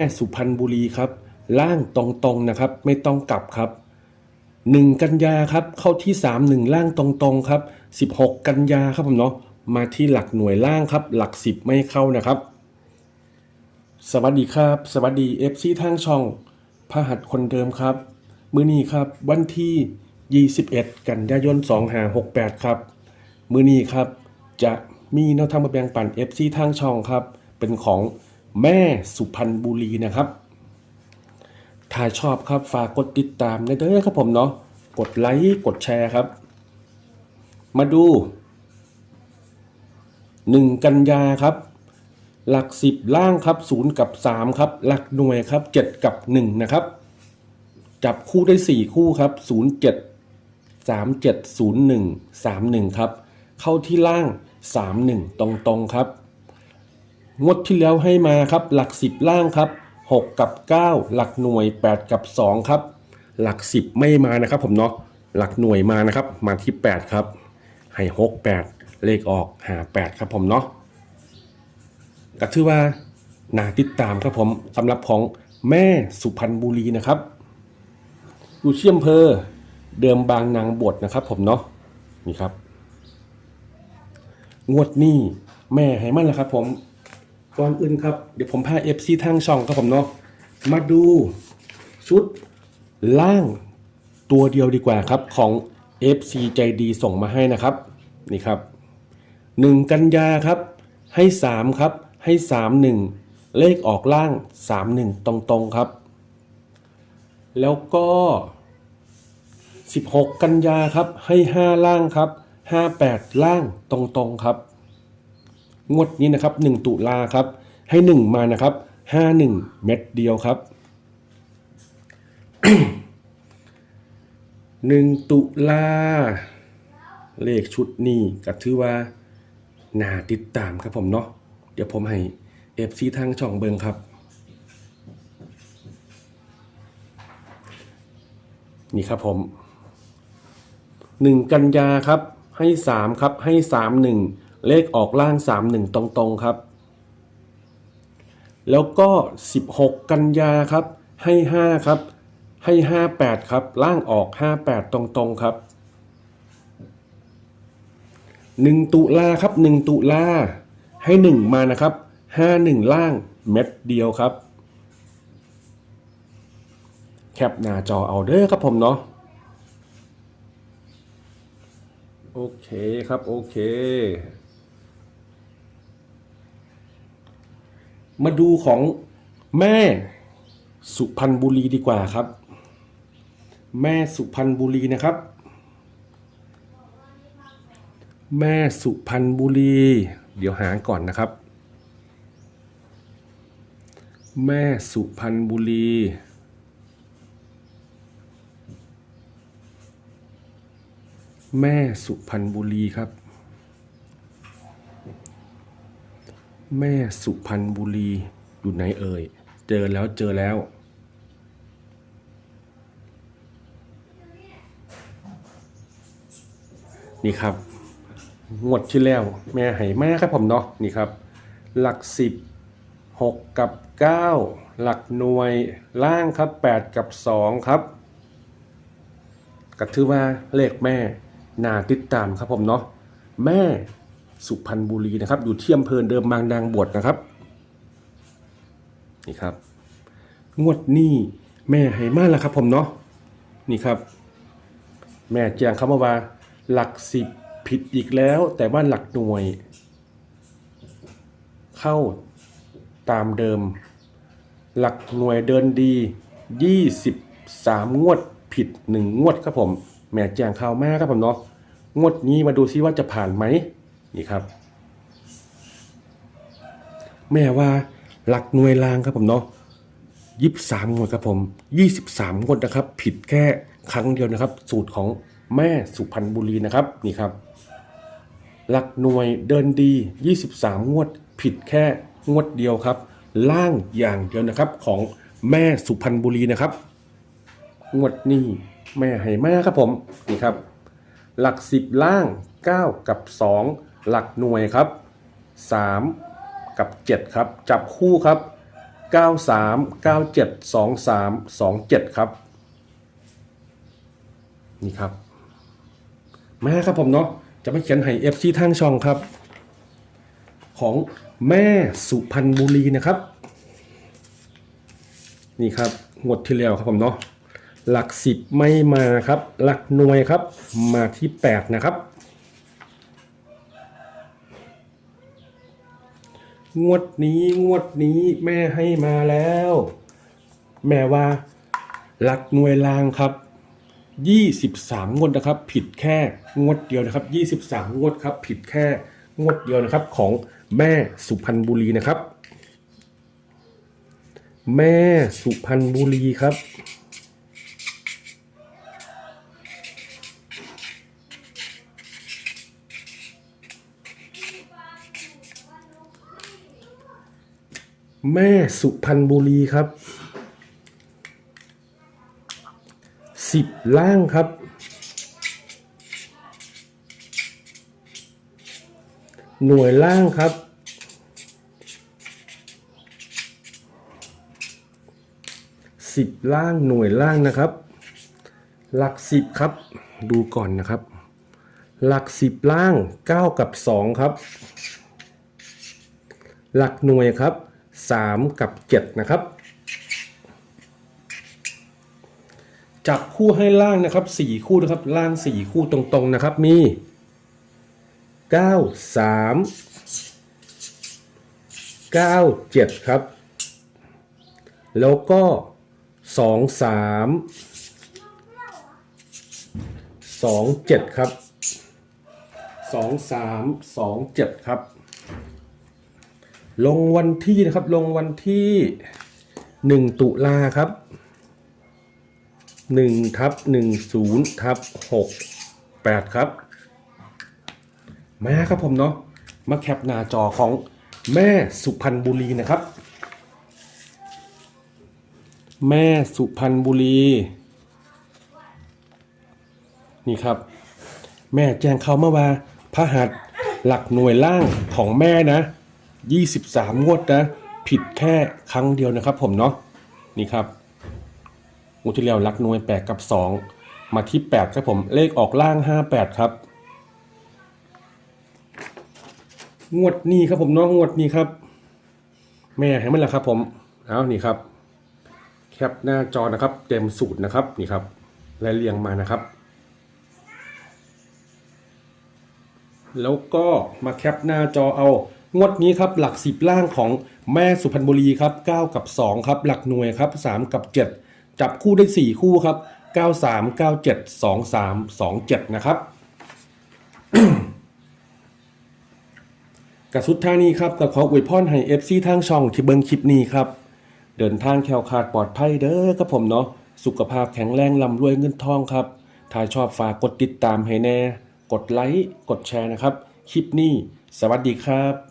แม่สุพรรณบุรีครับ ล่างตรงๆนะครับ ไม่ต้องกลับครับหนึ่งกันยาครับเข้าที่สามหนึ่งล่างตรงๆครับสิบหกกันยาครับผมเนาะมาที่หลักหน่วยล่างครับ หลักสิบไม่เข้านะครับ สวัสดีครับ สวัสดีเอฟซีทางช่องพหัสคนเดิมครับ มื้อนี้ครับวันที่ 21 กันยายน2568 ครับ มื้อนี้ครับ จะมีแนวทางมาแบ่งปัน FC ทางช่องครับ เป็นของ แม่สุพรรณบุรีนะครับ ถ้าชอบครับฝากกดติดตามในเด้อครับผมเนาะ กดไลค์กดแชร์ครับ มาดู1กันยาครับ หลัก10ล่างครับ0กับ3ครับ หลักหน่วยครับ7กับ1นะครับ จับคู่ได้4คู่ครับ0 7 3 7 0 1 3 1ครับ เข้าที่ล่าง3 1ตรงๆครับ งวดที่แล้วให้มาครับ หลัก 10 ล่างครับ 6 กับ 9 หลักหน่วย 8 กับ 2 ครับ หลัก 10 ไม่มานะครับผมเนาะหลักหน่วยมานะครับ มาที่ 8 ครับ ให้ 6 8 เลขออกหา8ครับผมเนาะก็ถือว่านาติดตามครับผมสำหรับของแม่สุพรรณบุรีนะครับอยู่ที่อำเภอเดิมบางนางบวชนะครับ ผมเนาะนี่ครับ งวดนี้แม่ให้มันแล้วครับ ผม ก่อนอื่นครับ เดี๋ยวผมพาเอฟซีทางช่องครับผมเนาะมาดูชุดล่างตัวเดียวดีกว่าครับของ FC ใจดีส่งมาให้นะครับ นี่ครับหนึ่งกันยาครับ ให้สามครับ ให้สามหนึ่งเลขออกล่างสามหนึ่งตรงๆครับ แล้วก็สิบหกกันยาครับ ให้ห้าล่างครับห้าแปดล่างตรงๆครับ งวดนี้นะครับหนึ่งตุลาครับ ให้หนึ่งมานะครับห้าหนึ่งเม็ดเดียวครับหนึ่งตุลาเลขชุดนี้ก็ถือว่าน่าติดตามครับผมเนาะเดี๋ยวผมให้เอฟซีทางช่องเบิงครับ นี่ครับผมหนึ่งกันยาครับให้สามครับให้สามหนึ่ง เลขออกล่างสามหนึ่งตรงๆครับ แล้วก็สิบหกกันยาครับ ให้ห้าครับ ให้ห้าแปดครับ ล่างออกห้าแปดตรงๆครับหนึ่งตุลาครับหนึ่งตุลาให้หนึ่งมานะครับห้าหนึ่งล่างเม็ดเดียวครับ แคปหน้าจอเอาเด้อครับผมเนาะโอเคครับ โอเค มาดูของแม่สุพรรณบุรีดีกว่าครับ แม่สุพรรณบุรีนะครับ แม่สุพรรณบุรี เดี๋ยวหาก่อนนะครับ แม่สุพรรณบุรี แม่สุพรรณบุรีครับ แม่สุพรรณบุรีอยู่ไหนเอ่ย เจอแล้วเจอแล้ว นี่ครับ งวดที่แล้ว แม่ให้มาครับผมเนาะนี่ครับ หลักสิบหกกับเก้าหลักหน่วยล่างครับแปดกับสองครับก็ถือว่าเลขแม่น่าติดตามครับผมเนาะแม่ สุพรรณบุรีนะครับ อยู่ที่อำเภอเดิมบางนางบวชนะครับ นี่ครับ งวดนี้แม่ให้มาแล้วครับ ผมเนาะนี่ครับ แม่แจ้งคำมาว่า หลักสิบผิดอีกแล้ว แต่ว่าหลักหน่วย เข้าตามเดิม หลักหน่วยเดินดี 23 งวดผิด 1 งวดครับผม แม่แจ้งข่าวมาครับผมเนาะงวดนี้มาดูซิว่าจะผ่านไหม นี่ครับ แม่ว่าหลักหน่วยลางครับผมเนาะยี่สามงวดครับผมยี่สิบสามงวดนะครับ ผิดแค่ครั้งเดียวนะครับ สูตรของแม่สุพรรณบุรีนะครับนี่ครับ หลักหน่วยเดินดี23งวด ผิดแค่งวดเดียวครับ ล่างอย่างเดียวนะครับของแม่สุพรรณบุรีนะครับ งวดนี้แม่ให้มาครับผมนี่ครับ หลักสิบล่าง9กับ2 หลักหน่วยครับ 3 กับ 7 ครับ จับคู่ครับ 93 97 23 27 ครับ นี่ครับ มาครับผมเนาะจะไม่เขียนให้ FC ทางช่องครับ ของแม่สุพรรณบุรีนะครับ นี่ครับงวดที่แล้วครับผมเนาะหลักสิบไม่มาครับ หลักหน่วยครับ มาที่ 8 นะครับ งวดนี้งวดนี้แม่ให้มาแล้ว แม่ว่าหลักหน่วยลางครับ23งวดนะครับ ผิดแค่งวดเดียวนะครับ23งวดครับ ผิดแค่งวดเดียวนะครับของแม่สุพรรณบุรีนะครับ แม่สุพรรณบุรีครับ แม่สุพรรณบุรีครับสิบล่างครับ หน่วยล่างครับ สิบล่างหน่วยล่างนะครับ หลักสิบครับ ดูก่อนนะครับ หลักสิบล่างเก้ากับสองครับ หลักหน่วยครับ สามกับเจ็ดนะครับ จับคู่ให้ล่างนะครับสี่คู่นะครับ ล่างสี่คู่ตรงๆนะครับ มีเก้าสามเก้าเจ็ดครับ แล้วก็สองสามสองเจ็ดครับสองสามสองเจ็ดครับ ลงวันที่นะครับลงวันที่หนึ่งตุลาครับหนึ่งทับหนึ่งศูนย์ทับหกแปดครับ มาครับผมเนาะมาแคปหน้าจอของแม่สุพรรณบุรีนะครับ แม่สุพรรณบุรี นี่ครับ แม่แจ้งเขาเมื่อว่าพระหัสหลักหน่วยล่างของแม่นะ 23 งวดนะ ผิดแค่ครั้งเดียวนะครับผมเนาะนี่ครับงวดที่แล้วหลักหน่วย 8 กับ 2 มาที่ 8 ครับผมเลขออกล่าง 58 ครับ งวดนี้ครับผมเนาะงวดนี้ครับ แม่ให้มันละครับผมเอานี่ครับ แคปหน้าจอนะครับ เต็มสูตรนะครับนี่ครับรายเรียงมานะครับ แล้วก็มาแคปหน้าจอเอา งวดนี้ครับหลักสิบล่างของแม่สุพรรณบุรีครับ9กับ2ครับหลักหน่วยครับ3กับ 7 จับคู่ได้ 4 คู่ครับ 93 97 23 27 นะครับกับสุดท้ายนี้ครับก็ขออวยพรให้ FC ทางช่องที่เบิ่งคลิปนี้ครับ เดินทางแควคาดปลอดภัยเด้อครับผมเนาะสุขภาพแข็งแรงลำรวยเงินทองครับ ถ้าชอบฝากกดติดตามให้แน่ กดไลค์ กดแชร์นะครับ คลิปนี้ สวัสดีครับ